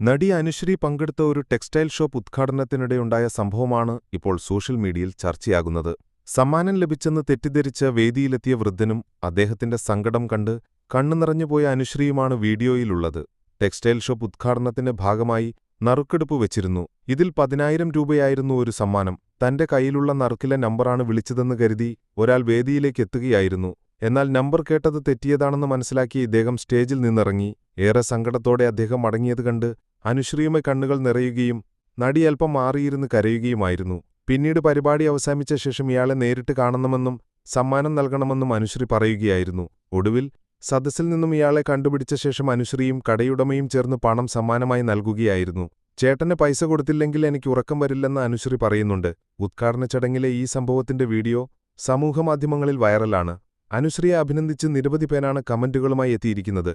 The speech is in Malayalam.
നടി അനുശ്രീ പങ്കെടുത്ത ഒരു ടെക്സ്റ്റൈൽ ഷോപ്പ് ഉദ്ഘാടനത്തിനിടെയുണ്ടായ സംഭവമാണ് ഇപ്പോൾ സോഷ്യൽ മീഡിയയിൽ ചർച്ചയാകുന്നത്. സമ്മാനം ലഭിച്ചെന്ന് തെറ്റിദ്ധരിച്ച വേദിയിലെത്തിയ വൃദ്ധനും അദ്ദേഹത്തിന്റെ സങ്കടം കണ്ട് കണ്ണുനിറഞ്ഞുപോയ അനുശ്രീയുമാണ് വീഡിയോയിലുള്ളത്. ടെക്സ്റ്റൈൽ ഷോപ്പ് ഉദ്ഘാടനത്തിന്റെ ഭാഗമായി നറുക്കെടുപ്പ് വെച്ചിരുന്നു. ഇതിൽ പതിനായിരം രൂപയായിരുന്നു ഒരു സമ്മാനം. തന്റെ കയ്യിലുള്ള നറുക്കിലെ നമ്പറാണ് വിളിച്ചതെന്ന് കരുതി ഒരാൾ വേദിയിലേക്ക് എത്തുകയായിരുന്നു. എന്നാൽ നമ്പർ കേട്ടത് തെറ്റിയതാണെന്ന് മനസ്സിലാക്കി ഇദ്ദേഹം സ്റ്റേജിൽ നിന്നിറങ്ങി. ഏറെ സങ്കടത്തോടെ അദ്ദേഹം മടങ്ങിയത് കണ്ട് അനുശ്രീയുമെ കണ്ണുകൾ നിറയുകയും നടി അല്പം മാറിയിരുന്ന് കരയുകയുമായിരുന്നു. പിന്നീട് പരിപാടി അവസാനിച്ച ശേഷം ഇയാളെ നേരിട്ട് കാണണമെന്നും സമ്മാനം നൽകണമെന്നും അനുശ്രീ പറയുകയായിരുന്നു. ഒടുവിൽ സദസ്സിൽ നിന്നും ഇയാളെ കണ്ടുപിടിച്ച ശേഷം അനുശ്രീയും കടയുടമയും ചേർന്ന് പണം സമ്മാനമായി നൽകുകയായിരുന്നു. ചേട്ടന് പൈസ കൊടുത്തില്ലെങ്കിൽ എനിക്ക് ഉറക്കം വരില്ലെന്ന് അനുശ്രീ പറയുന്നുണ്ട്. ഉദ്ഘാടന ചടങ്ങിലെ ഈ സംഭവത്തിന്റെ വീഡിയോ സമൂഹമാധ്യമങ്ങളിൽ വൈറലാണ്. അനുശ്രീയെ അഭിനന്ദിച്ച് നിരവധി പേരാണ് കമന്റുകളുമായി എത്തിയിരിക്കുന്നത്.